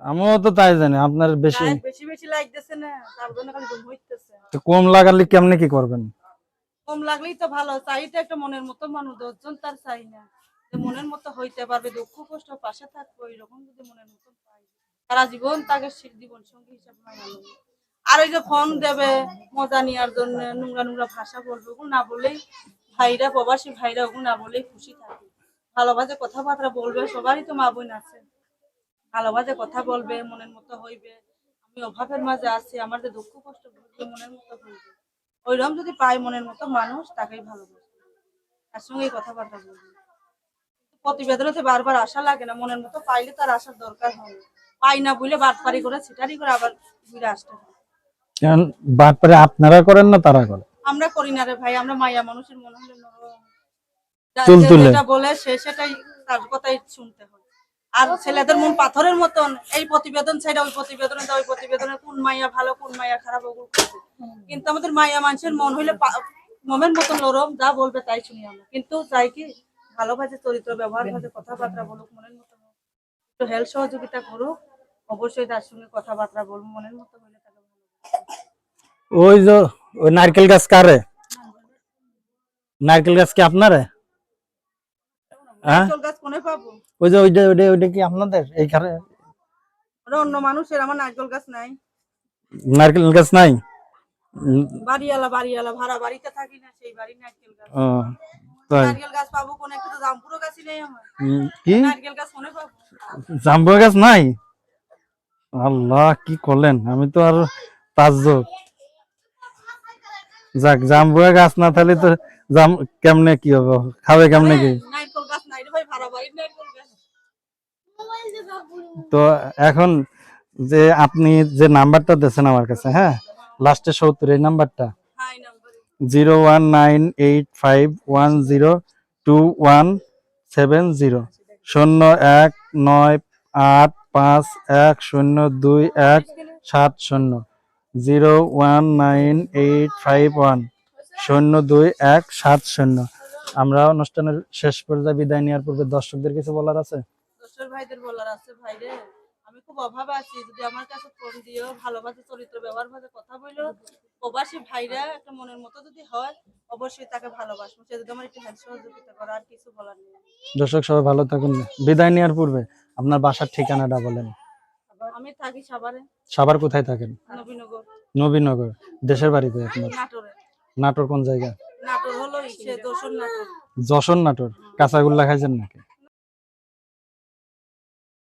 আমিও তো তাই জানি আপনার বেশি বেশি বেশি লাগতেছে না তার জন্য খালি ঘুম হইতেছে। তো কম লাগালে কেমনে কি করবেন? কম লাগলেই তো ভালো চাই তো একটা মনের মতো মানুষ দশজন তার চাই না। যে মনের মতো হইতে পারবে দুঃখ কষ্ট পাশে থাকবে এরকম যদি মনের মতো পাই। সারা জীবন তাকে সে- জীবন সঙ্গী হিসাবে। আর ওই যে ফোন দেবে মজা নেওয়ার জন্য নোংরা নোংরা ভাষা বলবে ওগুলো না বলেই ভাইরা প্রবাসী ভাইরা ওগুলো না বলেই খুশি থাকে। ভালোবাসে কথাবার্তা বলবে সবারই তো মা বোন আছে। ভালোবাসে কথা বলবে মনের মতো হইবে। আমি অভাবের মাঝে আছি আমার যে দুঃখ কষ্ট বুঝবে মনের মতো হইবে। ওইরকম যদি পাই মনের মতো মানুষ তাকেই ভালোবাসবে তার সঙ্গে কথাবার্তা বলবে। প্রতিবেদনতে বারবার আশা লাগে না মনের মতো পাইলে তার আসার দরকার হয় পাই না বুঝলে বাটপারি করে ছিটারি করে আবার ঘুরে আসতে হয়। কারণ বাটপারে আপনারা করেন না তারা করে? আমরা করি না রে ভাই আমরা মায়া মানুষের মনে হলে নরম। যেটা বলে সে সেটাই তার কথাই শুনতে হয়। আর ছেলেদের মন পাথরের মতন এই প্রতিবেদন ছেড়ে ওই প্রতিবেদনে ওই প্রতিবেদনে কোন মাইয়া ভালো কোন মাইয়া খারাপ ওগুলো কিন্তু আমাদের মাইয়া মানুষের মন হইলে মমের মতন নরম যা বলবে তাই শুনি আমরা কিন্তু চাই কি ভালোবাসে চরিত্র ব্যবহার ভাবে কথাবার্তা বলুক মনের মতো হোক। একটু হেল্প সহযোগিতা করুক অবশ্যই তার সঙ্গে কথাবার্তা বলব মনের মতো হইলে তাকে। ওই যে ওই নারকেল গাছ কারে নারকেল গাছ কি আপনারে হ্যাঁ? পাবো? ওই যে ওইটা ওইটা ওইটা কি আপনাদের? এইখানে? অন্য মানুষের আমার নারকেল গাছ নাই। নারকেল গাছ নাই? বাড়িওয়ালা বাড়িওয়ালা ভাড়া বাড়িতে থাকি না সেই বাড়ি নারকেল গাছ। ও, তাই। নারকেল গাছ পাবো কোন? একটা তো জামপুরো গাছই নেই আমার। কি? নারকেল গাছ কোনে পাবো? জাম্বুয়া গাছ নাই? আল্লাহ কি করলেন? আমি তো আর তাজ্জব। যাক জাম্বুয়া গাছ না থাকলে তো জাম কেমনে কি হবে? খাবে কেমনে কি নারকেল গাছ নাই রে ভাই ভাড়া বাড়ি নারকেল গাছ তো এখন যে আপনি যে নাম্বারটা দিয়েছেন আমার কাছে হ্যাঁ? লাস্টে সত্তর, এই নাম্বারটা? Zero one nine eight five one zero two one seven zero. শূন্য এক নয় আট পাঁচ এক শূন্য দুই এক সাত শূন্য। Zero one nine eight five one শূন্য দুই এক সাত শূন্য। আমরা অনুষ্ঠানের শেষ পর্যায়ে বিদায় নেওয়ার পূর্বে দর্শকদের কিছু বলার আছে? দোসর ভাইদের বলার আছে ভাই রে আমি খুব অভাবে আছি। যদি আমার কাছে ফোন দিও ভালোবাসে চরিত্র ব্যবহার ভাবে কথা বলো প্রবাসী ভাইরা একটা মনের মতো যদি হয় অবশ্যই তাকে ভালোবাসবো। সে যদি আমার একটু হেল্প সহযোগিতা করে আর কিছু বলার নেই। দর্শক সবাই ভালো থাকুন। বিদায় নেওয়ার পূর্বে আপনার বাসার ঠিকানাটা বলেন। আমি থাকি সাভারে। সাভার কোথায় থাকেন? নবীনগর। নবীনগর দেশের বাড়িতে আপনার? নাটোরে। নাটোর কোন জায়গা নাটোর হলো ইসে দোসর নাটোর যশোর নাটোর কাঁচাগোল্লা খাইছেন নাকি?